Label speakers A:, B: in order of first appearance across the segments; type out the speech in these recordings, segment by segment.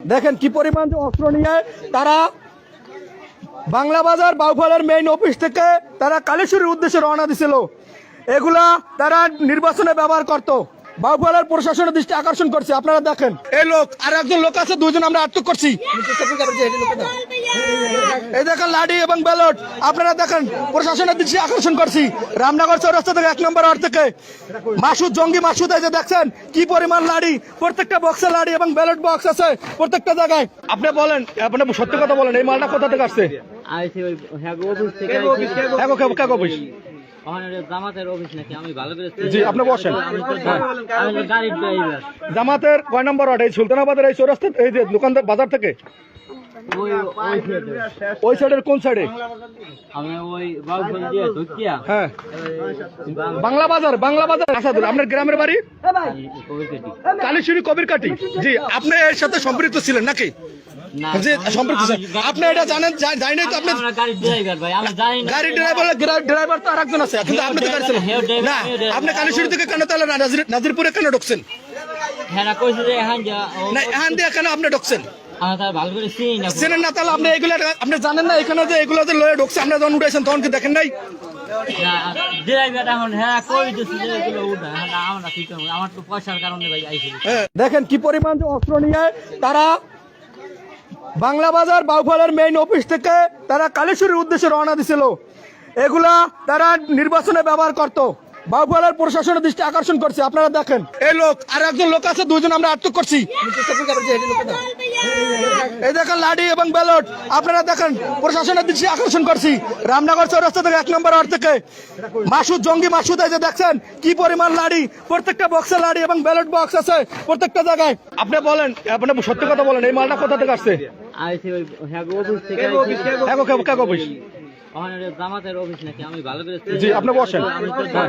A: দেখেন কি পরিমাণ যে অস্ত্র নিয়ে তারা বাংলা বাজার বাউফলের মেইন অফিস থেকে তারা কালেশ্বরীর উদ্দেশ্যে রওনা দিছিল। এগুলা তারা নির্বাচনে ব্যবহার করত। বাউফলের প্রশাসনের দৃষ্টি আকর্ষণ করছে আপনারা দেখেন। এই লোক আর একজন লোক আছে দুজন আমরা আটক করছি। এই দেখেন লাডি এবং ব্যালট আপনারা দেখেন প্রশাসনের দৃষ্টি আকর্ষণ করছি। রামনগর চৌরাস্তা থেকে এক নম্বর ওয়ার্ড থেকে। মাসুদ জঙ্গি মাসুদ এই যে দেখছেন কি পরিমাণ লাড়ি প্রত্যেকটা বক্সে লাড়ি এবং ব্যালট বক্স আছে প্রত্যেকটা জায়গায়। আপনি বলেন আপনি সত্যি কথা বলেন এই মালটা কোথা থেকে আসছে?
B: অফিস থেকে
A: অফিস।
B: ওখানে ওই জামাতের অফিস নাকি? আমি ভালো করে
A: জি আপনি বসেন। হ্যাঁ। জামাতের কয় নম্বর ওয়ার্ড? এই সুলতানাবাদের এই চৌরাস্তা এই যে দোকানদার বাজার থেকে?
B: ওই ওই সাইডে।
A: ওই সাইডের কোন সাইডে হ্যাঁ। বাংলা বাজার বাংলা বাজার। আসাদুল আপনার গ্রামের বাড়ি। কালীশ্বরী কবির কাটি জি আপনি এর সাথে সম্পৃক্ত ছিলেন নাকি? সম্পৃক্ত ছিলেন। আপনি এটা জানেন তো আপনি
B: গাড়ির ড্রাইভার ভাই আমি জানি না।
A: গাড়ি ড্রাইভার ড্রাইভার তো আরেকজন আছে কিন্তু আপনি তো গাড়ি চালান না আপনি কালীশ্বরী থেকে কেন তাহলে নাজির নাজিরপুরে কেন ঢুকছেন?
B: হ্যাঁ না কইছে যে হ্যাঁ
A: না এখান দিয়ে কেন আপনি ঢুকছেন? চেনেন না তাহলে আপনি এগুলো আপনি জানেন না এখানে যে এগুলো যে লয়ে ঢুকছে যখন উঠেছেন তখন কি দেখেন নাই?
B: হ্যাঁ হ্যাঁ
A: দেখেন কি পরিমাণ যে অস্ত্র নিয়ে তারা বাংলা বাজার বাউফলের মেইন অফিস থেকে তারা কালেশ্বরীর উদ্দেশ্যে রওনা দিছিল। এগুলা তারা নির্বাচনে ব্যবহার করত। বাউফলের প্রশাসনের দৃষ্টি আকর্ষণ করছে আপনারা দেখেন। এই লোক আর একজন লোক আছে দুজন আমরা আটক করছি। এই দেখেন লাডি এবং ব্যালট আপনারা দেখেন প্রশাসনের দৃষ্টি আকর্ষণ করছি। রামনগর চৌরাস্তা থেকে এক নম্বর ওয়ার্ড থেকে। মাসুদ জঙ্গি মাসুদ এই যে দেখছেন কি পরিমাণ লাড়ি প্রত্যেকটা বক্সে লাড়ি এবং ব্যালট বক্স আছে প্রত্যেকটা জায়গায়। আপনি বলেন আপনি সত্যি কথা বলেন এই মালটা কোথা থেকে আসছে?
B: অফিস থেকে
A: অফিস।
B: জামাতের অফিস নাকি? আমি ভালো করে
A: জি আপনি বসেন।
B: আমি তো।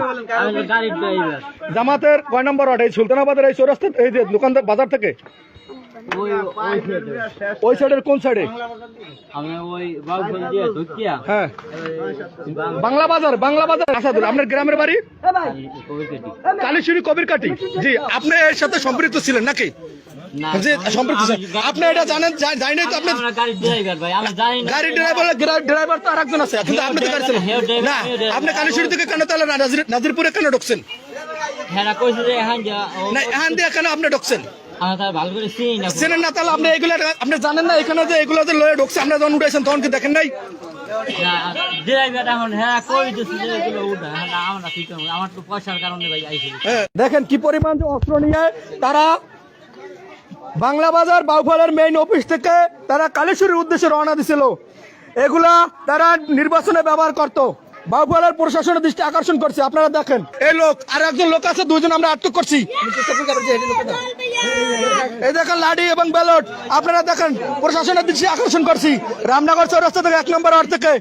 B: আমি তো গাড়ির ড্রাইভার
A: জামাতের কয় নম্বর ওয়ার্ড? এই সুলতানাবাদের এই চৌরাস্তা এই যে দোকানদার বাজার থেকে?
B: ওই ওই সাইডে।
A: ওই সাইডের কোন সাইডে হ্যাঁ। বাংলা বাজার বাংলা বাজার। আসাদুল আপনার গ্রামের বাড়ি। কালীশ্বরী কবির কাটি জি আপনি এর সাথে সম্পৃক্ত ছিলেন নাকি?
B: না
A: সম্পৃক্ত আপনি এটা জানেন জা- জানেন তো আপনি
B: আমরা গাড়ির ড্রাইভার ভাই আমি জানি না
A: গাড়ি ড্রাইভার ড্রাইভার তো আরেকজন আছে কিন্তু আপনি তো গাড়ি চালান
B: হেও driver,
A: না আপনি কালীশ্বরী থেকে কেন তাহলে নাজিরপুরে কেন ঢুকছেন?
B: হ্যাঁ না হ্যাঁ
A: এখান দিয়ে কেন আপনি ঢুকছেন?
B: আমি তার ভালো করে চিনি না।
A: চেনেন না তাহলে আপনি এগুলো আপনি জানেন না এখানে যে এগুলো যে লয়ে ঢুকছে যখন উঠেছেন তখন কি দেখেন নাই?
B: হ্যাঁ হ্যাঁ আইসি
A: দেখেন কি পরিমাণ যে অস্ত্র নিয়ে তারা বাংলা বাজার বাউফলের মেইন অফিস থেকে তারা কালেশ্বরীর উদ্দেশ্যে রওনা দিছিল। এগুলা তারা নির্বাচনে ব্যবহার করত। বাউফলের প্রশাসনের দৃষ্টি আকর্ষণ করছে আপনারা দেখেন এই লোক আর একজন লোক আছে দুজন আমরা আটক করছি এই দেখেন লাঠি এবং ব্যালট আপনারা দেখেন প্রশাসনের দৃষ্টি আকর্ষণ করছি রামনগর চৌরাস্তা থেকে এক নম্বর ওয়ার্ড থেকে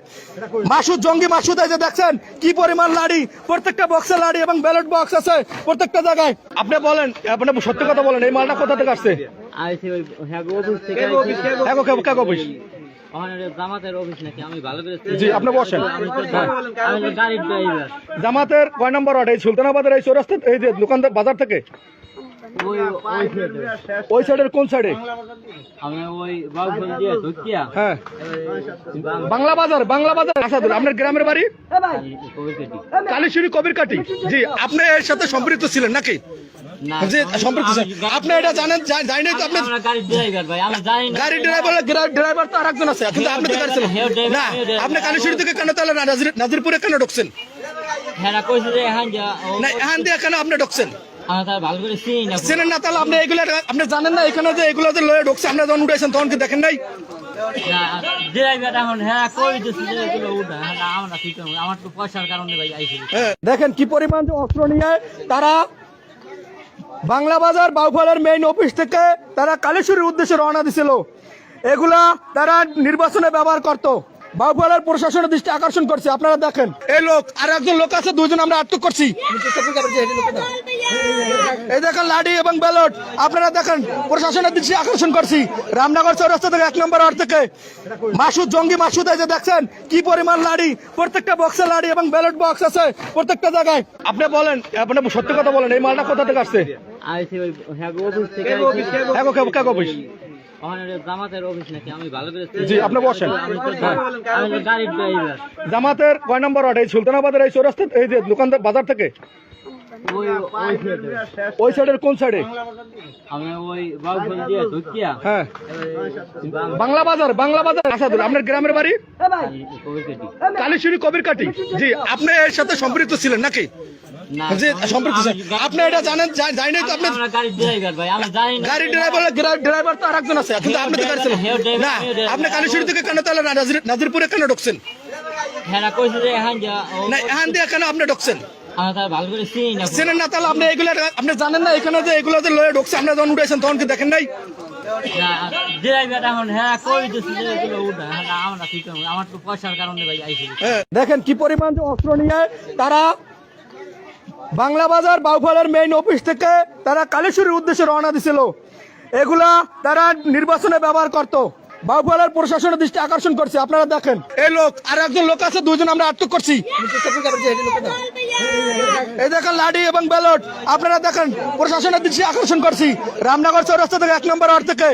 A: মাসুদ জঙ্গি মাসুদ এই যে দেখছেন কি পরিমাণ লাড়ি প্রত্যেকটা বক্সে লাড়ি এবং ব্যালট বক্স আছে প্রত্যেকটা জায়গায় আপনি বলেন আপনি সত্যি কথা বলেন এই মালটা কোথা থেকে আসছে
B: হ্যাঁ জামাতের অফিস নাকি? আমি ভালো করে
A: জি আপনি বসেন।
B: আমি তো। আমি তো গাড়ির ড্রাইভার
A: জামাতের কয় নম্বর ওয়ার্ড? এই সুলতানাবাদের এই চৌরাস্তা এই যে দোকানদার বাজার থেকে?
B: ওই ওই সাইডে।
A: ওই সাইডের কোন সাইডে হ্যাঁ। বাংলা বাজার বাংলা বাজার। আসাদুল আপনার গ্রামের বাড়ি। কালীশ্বরী কবির কাটি জি আপনি এর সাথে সম্পৃক্ত ছিলেন নাকি? আপনি এটা জানেন জা- জানেন তো আপনি
B: আমরা গাড়ির ড্রাইভার ভাই আমি জানি না।
A: গাড়ি ড্রাইভার ড্রাইভার তো আরেকজন আছে কিন্তু আপনি তো গাড়ি চালান। না আপনি কালীশ্বরী থেকে কেন তাহলে নাজিরপুরে কেন ঢুকছেন?
B: হ্যাঁ না কইছে যে হ্যাঁ যা ও-
A: না এখান দিয়ে কেন আপনি ঢুকছেন?
B: আমি তার ভালো করে চিনি না।
A: চেনেন না তাহলে আপনি এগুলো আপনি জানেন না এখানে যে এগুলো যে লয়ে ঢুকছে আপনি যখন উঠেছেন তখন কি দেখেন নাই?
B: না ড্রাইভার এখন হ্যাঁ কই দিচ্ছে যে এগুলো উঠা হ্যাঁ না, আমরা কি আমার তো পয়সার কারণে ভাই আইসি
A: দেখেন কি পরিমাণ যে অস্ত্র নিয়ে তারা বাংলা বাজার বাউফলের মেইন অফিস থেকে তারা কালেশ্বরীর উদ্দেশ্যে রওনা দিছিল। এগুলা তারা নির্বাচনে ব্যবহার করত। বাউফলের প্রশাসনের দৃষ্টি আকর্ষণ করছে আপনারা দেখেন। এই লোক আর একজন লোক আছে দুজন আমরা আটক করছি। এই দেখেন লাডি এবং ব্যালট আপনারা দেখেন প্রশাসনের দৃষ্টি আকর্ষণ করছি। রামনগর চৌরাস্তা থেকে এক নম্বর ওয়ার্ড থেকে। মাসুদ জঙ্গি মাসুদ এই যে দেখছেন কি পরিমাণ লাড়ি প্রত্যেকটা বক্সে লাড়ি এবং ব্যালট বক্স আছে প্রত্যেকটা জায়গায়। আপনি বলেন আপনি সত্যি কথা বলেন এই মালটা কোথা থেকে আসছে?
B: হ্যাঁ জামাতের অফিস নাকি আমি ভালো করে
A: জি, আপনি বসেন।
B: আমি তো আমি তো গাড়ির ড্রাইভার
A: জামাতের কয় নম্বর ওয়ার্ড? এই সুলতানাবাদের এই চৌরাস্তা এই যে দোকানদার বাজার থেকে?
B: ওই ওই সাইডে।
A: ওই সাইডের কোন সাইডে হ্যাঁ। বাংলা বাজার বাংলা বাজার আসাদুল আপনার গ্রামের বাড়ি? কালীশুরি কবির কাটি জি আপনি এর সাথে সম্পৃক্ত ছিলেন নাকি?
B: না
A: জি আপনি এটা জানেন জানি নাই তো আপনি
B: আমরা গাড়ির ড্রাইভার ভাই আমি জানি না
A: গাড়ি ড্রাইভার ড্রাইভার তো আরেকজন আছে কিন্তু আপনি তো গাড়ি চালান না আপনি কালীশুরি থেকে কেন তাহলে নাজিরপুরে কেন ঢুকছেন? না এখান দিয়ে কেন আপনি ঢুকছেন?
B: আমি তার ভালো করে চিনি না
A: চেনেন না তাহলে আপনি এগুলো আপনি জানেন না এখানে যে এগুলো যে লয়ে ঢুকছে যখন উঠেছেন তখন কি দেখেন নাই?
B: হ্যাঁ কই দিচ্ছে যে এগুলো উঠা। আমরা কি করব? আমার তো পয়সার কারণে ভাই আইছি।
A: হ্যাঁ, দেখেন কি পরিমাণ যে অস্ত্র নিয়ে তারা বাংলা বাজার বাউফলের মেইন অফিস থেকে তারা কালেশ্বরীর উদ্দেশ্যে রওনা দিছিল। এগুলা তারা নির্বাচনে ব্যবহার করত। বাউফলের প্রশাসনের দৃষ্টি আকর্ষণ করছে আপনারা দেখেন। এই লোক আর একজন লোক আছে দুইজন আমরা আটক করছি। এই দেখেন লাডি এবং ব্যালট আপনারা দেখেন প্রশাসনের দৃষ্টি আকর্ষণ করছি। রামনগর চৌরাস্তা থেকে এক নম্বর ওয়ার্ড থেকে।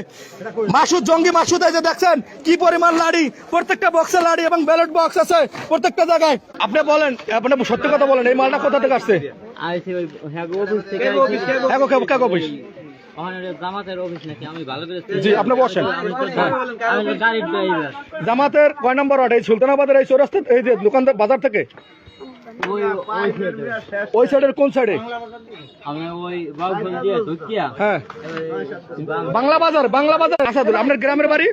A: মাসুদ জঙ্গি মাসুদ এই যে দেখছেন কি পরিমাণ লাড়ি প্রত্যেকটা বক্সে লাড়ি এবং ব্যালট বক্স আছে প্রত্যেকটা জায়গায়। আপনি বলেন আপনি সত্যি কথা বলেন এই মালটা কোথা থেকে আসছে?
B: হ্যাঁ জামাতের অফিস নাকি আমি ভালো করে
A: জি আপনি বসেন।
B: আমি
A: জামাতের কয় নম্বর ওয়ার্ড? এই সুলতানাবাদের এই চৌরাস্তা এই যে দোকানদার বাজার থেকে?
B: ওই ওই সাইডে।
A: ওই সাইডের কোন সাইডে? হ্যাঁ। বাংলা বাজার বাংলা বাজার। আসাদুল আপনার গ্রামের বাড়ি।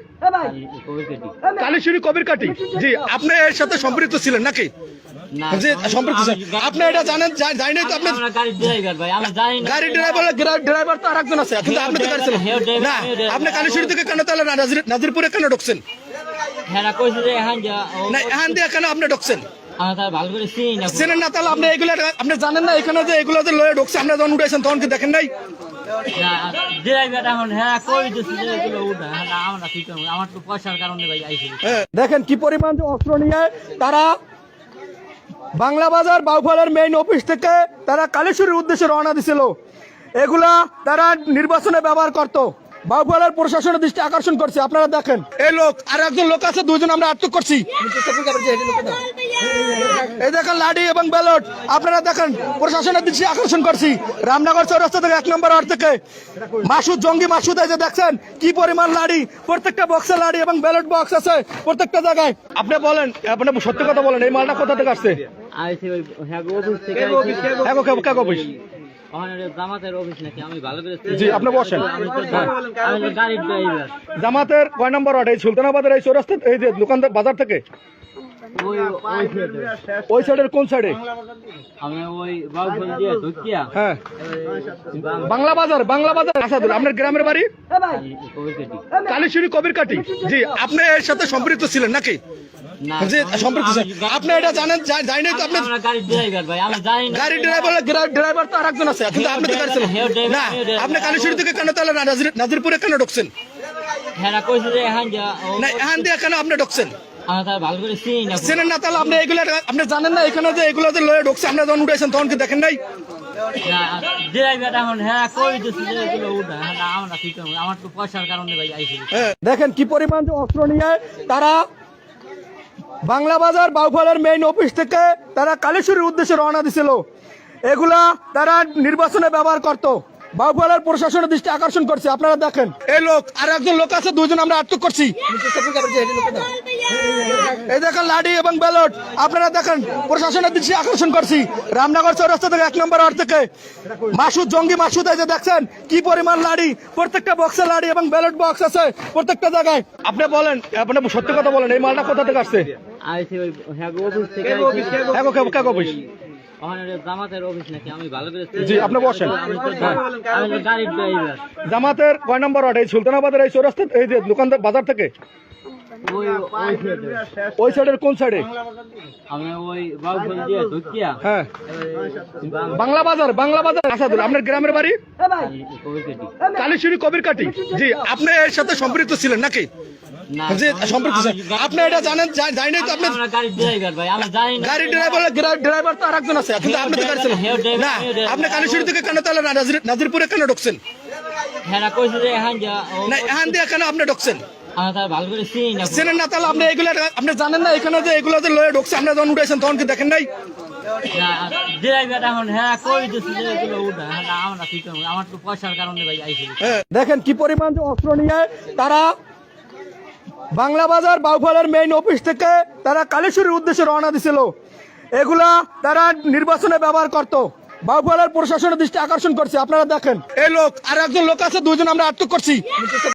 A: কালীশুরি কবির কাটি জি আপনি এর সাথে সম্পৃক্ত ছিলেন নাকি?
B: না
A: জি আপনি এটা জানেন জানি নাই তো আপনি
B: আমরা গাড়ির ড্রাইভার ভাই আমি জানি না
A: গাড়ি ড্রাইভার ড্রাইভার তো আরেকজন আছে। কিন্তু আপনি তো গাড়ি চালান না আপনি কালীশুরি থেকে কেন তাহলে নাজিরপুরে কেন ঢুকছেন?
B: হ্যাঁ কইছে যে হ্যাঁ যা ও
A: না এখান দিয়ে কেন আপনি ঢুকছেন?
B: আমি তার ভালো করে চিনি না।
A: চেনেন না তাহলে আপনি এগুলো আপনি জানেন না এখানে যে এগুলো যে লয়ে ঢুকছে যখন উঠেছেন তখন কি দেখেন নাই?
B: হ্যাঁ হ্যাঁ আমরা কি করব? আমার তো পয়সার কারণে ভাই আইছি।
A: হ্যাঁ, দেখেন কি পরিমাণ যে অস্ত্র নিয়ে তারা বাংলা বাজার বাউফলের মেইন অফিস থেকে তারা কালেশ্বরীর উদ্দেশ্যে রওনা দিছিল। এগুলা তারা নির্বাচনে ব্যবহার করত। বাউফলের প্রশাসনের দৃষ্টি আকর্ষণ করছে আপনারা দেখেন। এই লোক আর একজন লোক আছে দুইজন আমরা আটক করছি। এই দেখেন লাডি এবং ব্যালট আপনারা দেখেন প্রশাসনের দৃষ্টি আকর্ষণ করছি। রামনগর চৌরাস্তা থেকে এক নম্বর ওয়ার্ড থেকে। মাসুদ জঙ্গি মাসুদ এই যে দেখছেন কি পরিমাণ লাড়ি প্রত্যেকটা বক্সে লাড়ি এবং ব্যালট বক্স আছে প্রত্যেকটা জায়গায়। আপনি বলেন আপনি সত্যি কথা বলেন এই মালটা কোথা থেকে আসছে?
B: আইছি হ্যাঁ জামাতের অফিস নাকি? আমি ভালো করে
A: জি আপনি বসেন।
B: আমি তো আমি তো গাড়ির ড্রাইভার
A: জামাতের কয় নম্বর ওয়ার্ড? এই সুলতানাবাদের এই চৌরাস্তা এই যে দোকানদার বাজার থেকে?
B: ওই ওই সাইডে।
A: ওই সাইডের কোন সাইডে হ্যাঁ। বাংলা বাজার বাংলা বাজার। আসাদুল আপনার গ্রামের বাড়ি। কালীশুরি কবির কাটি জি আপনি এর সাথে সম্পৃক্ত ছিলেন নাকি?
B: না
A: জি আপনি এটা জানেন জানি নাই তো আপনি
B: আমরা গাড়ির ড্রাইভার ভাই আমি জানি না
A: গাড়ি ড্রাইভার ড্রাইভার তো আরেকজন আছে কিন্তু আপনি তো গাড়ি না আপনি কালীশুরি থেকে কেন তাহলে নাজিরপুরে কেন ঢুকছেন?
B: কইছে যে যা ও
A: না এখান দিয়ে কেন আপনি ঢুকছেন?
B: আমি তার ভালো করে চিনি না।
A: চেনেন না তাহলে আপনি এগুলো আপনি জানেন না এখানে যে এগুলো যে লয়ে ঢুকছে আপনি যখন উঠেছেন তখন কি দেখেন নাই?
B: হ্যাঁ।
A: দেখেন কি পরিমাণ যে অস্ত্র নিয়ে তারা বাংলা বাজার বাউফলের মেইন অফিস থেকে তারা কালেশ্বরীর উদ্দেশ্যে রওনা দিছিল। এগুলা তারা নির্বাচনে ব্যবহার করত। বাউফলের প্রশাসনের দৃষ্টি আকর্ষণ করছে আপনারা দেখেন। এই লোক আর একজন লোক আছে দুইজন আমরা আটক করছি। এই দেখেন লাডি এবং ব্যালট আপনারা দেখেন প্রশাসনের দৃষ্টি আকর্ষণ করছি। রামনগর চৌরাস্তা থেকে এক নম্বর ওয়ার্ড থেকে। মাসুদ জঙ্গি মাসুদ এই যে দেখছেন কি পরিমাণ লাড়ি প্রত্যেকটা বক্সে লাড়ি এবং ব্যালট বক্স আছে প্রত্যেকটা জায়গায়। আপনি বলেন আপনি সত্যি কথা বলেন এই মালটা কোথা থেকে আসছে?
B: অফিস থেকে
A: অফিস।
B: ওখানে জামাতের অফিস নাকি? আমি ভালো করে
A: জি আপনি বসেন।
B: আমি তো আমি তো গাড়ির ড্রাইভার
A: জামাতের কয় নম্বর ওয়ার্ড? এই সুলতানাবাদের এই চৌরাস্তা এই যে দোকানদার বাজার থেকে?
B: ওই ওই সাইডে।
A: ওই সাইডের কোন সাইডে হ্যাঁ। বাংলা বাজার বাংলা বাজার। আসাদুল আপনার গ্রামের বাড়ি। কালীশুরি কবির কাটি। জি আপনি এর সাথে সম্পৃক্ত ছিলেন নাকি?
B: না
A: জি সম্পৃক্ত ছিলেন আপনি এটা জানেন জানি তো আপনি
B: আমরা গাড়ির ড্রাইভার ভাই আমি জানি না।
A: গাড়ি ড্রাইভার ড্রাইভার তো আরেকজন আছে কিন্তু আপনি তো গাড়ি না আপনি কালীশুরি থেকে কেন তাহলে নাজিরপুরে কেন ঢুকছেন?
B: কইছে যে যা ও-
A: না এখান দিয়ে এখানে আপনি ঢুকছেন?
B: আমরা তার ভালো করে চিনি না
A: চেনেন না তাহলে আপনি এগুলো আপনি জানেন না এখানে যে এগুলো যে লয়ে ঢুকছে আপনি যখন উঠেছেন তখন কি দেখেন নাই?
B: হ্যাঁ হ্যাঁ আমরা কি করব? আমার তো পয়সার কারণে ভাই আইসি
A: হ্যাঁ, দেখেন কি পরিমাণ যে অস্ত্র নিয়ে তারা বাংলা বাজার বাউফলের মেইন অফিস থেকে তারা কালেশ্বরীর উদ্দেশ্যে রওনা দিছিল। এগুলা তারা নির্বাচনে ব্যবহার করত। বাউফলের প্রশাসনের দৃষ্টি আকর্ষণ করছে। আপনারা দেখেন। এই লোক আর একজন লোক আছে দুজন আমরা আটক করছি।